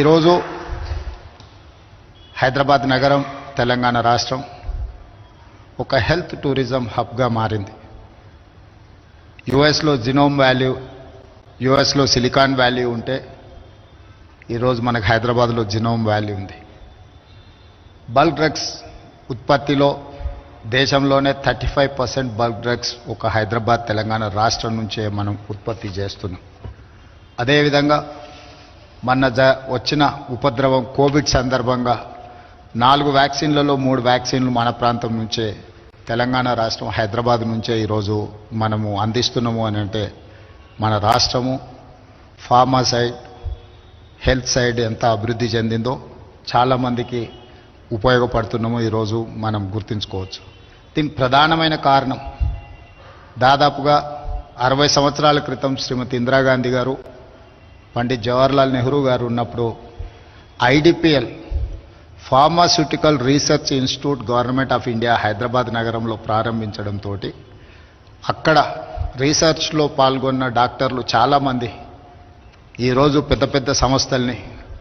ఈరోజు హైదరాబాద్ నగరం తెలంగాణ రాష్ట్రం ఒక హెల్త్ టూరిజం హబ్గా మారింది. యుఎస్లో జినోమ్ వాల్యూ యుఎస్లో సిలికాన్ వ్యాల్యూ ఉంటే ఈరోజు మనకు హైదరాబాద్లో జినోమ్ వ్యాల్యూ ఉంది. బల్క్ డ్రగ్స్ ఉత్పత్తిలో దేశంలోనే thirty five percent bulk drugs ఒక హైదరాబాద్ తెలంగాణ రాష్ట్రం నుంచే మనం ఉత్పత్తి చేస్తున్నాం. అదేవిధంగా మొన్న జ వచ్చిన ఉపద్రవం కోవిడ్ సందర్భంగా నాలుగు వ్యాక్సిన్లలో మూడు వ్యాక్సిన్లు మన ప్రాంతం నుంచే తెలంగాణ రాష్ట్రం హైదరాబాద్ నుంచే ఈరోజు మనము అందిస్తున్నాము అని అంటే మన రాష్ట్రము ఫార్మా సైడ్ హెల్త్ సైడ్ ఎంత అభివృద్ధి చెందిందో చాలామందికి ఉపయోగపడుతున్నామో ఈరోజు మనం గుర్తుంచుకోవచ్చు. దీనికి ప్రధానమైన కారణం దాదాపుగా అరవై సంవత్సరాల క్రితం శ్రీమతి ఇందిరాగాంధీ గారు పండిత్ జవహర్లాల్ నెహ్రూ గారు ఉన్నప్పుడు IDPL pharmaceutical research institute government of India Hyderabad నగరంలో ప్రారంభించడంతో అక్కడ రీసెర్చ్లో పాల్గొన్న డాక్టర్లు చాలామంది ఈరోజు పెద్ద పెద్ద సంస్థల్ని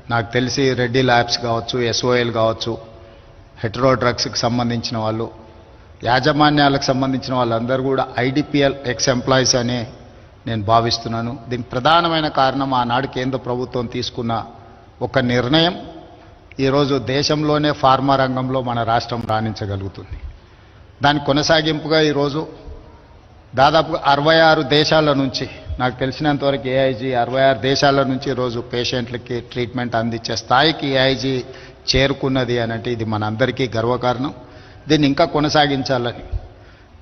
నాకు తెలిసి రెడ్డి ల్యాబ్స్ కావచ్చు ఎస్ఓఎల్ కావచ్చు హెట్రో డ్రగ్స్కి సంబంధించిన వాళ్ళు యాజమాన్యాలకు సంబంధించిన వాళ్ళందరూ కూడా ఐడిపిఎల్ ఎక్స్ ఎంప్లాయీస్ అనే నేను భావిస్తున్నాను. దీనికి ప్రధానమైన కారణం ఆనాడు కేంద్ర ప్రభుత్వం తీసుకున్న ఒక నిర్ణయం. ఈరోజు దేశంలోనే ఫార్మా రంగంలో మన రాష్ట్రం రాణించగలుగుతుంది. దాని కొనసాగింపుగా ఈరోజు దాదాపు అరవై ఆరు దేశాల నుంచి నాకు తెలిసినంతవరకు ఏఐజీ అరవై ఆరు దేశాల నుంచి ఈరోజు పేషెంట్లకి ట్రీట్మెంట్ అందించే స్థాయికి ఏఐజీ చేరుకున్నది అని అంటే ఇది మనందరికీ గర్వకారణం. దీన్ని ఇంకా కొనసాగించాలని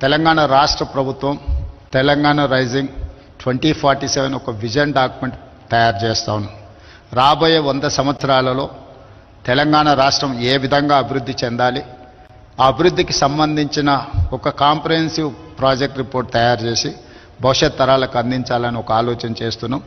తెలంగాణ రాష్ట్ర ప్రభుత్వం Telangana rising twenty forty seven ఒక విజన్ డాక్యుమెంట్ తయారు చేస్తాను రాబోయే వంద సంవత్సరాలలో తెలంగాణ రాష్ట్రం ఏ విధంగా అభివృద్ధి చెందాలి ఆ అభివృద్ధికి సంబంధించిన ఒక కాంప్రహెన్సివ్ ప్రాజెక్ట్ రిపోర్ట్ తయారు చేసి భవిష్యత్ తరాలకు అందించాలని ఒక ఆలోచన చేస్తున్నాం.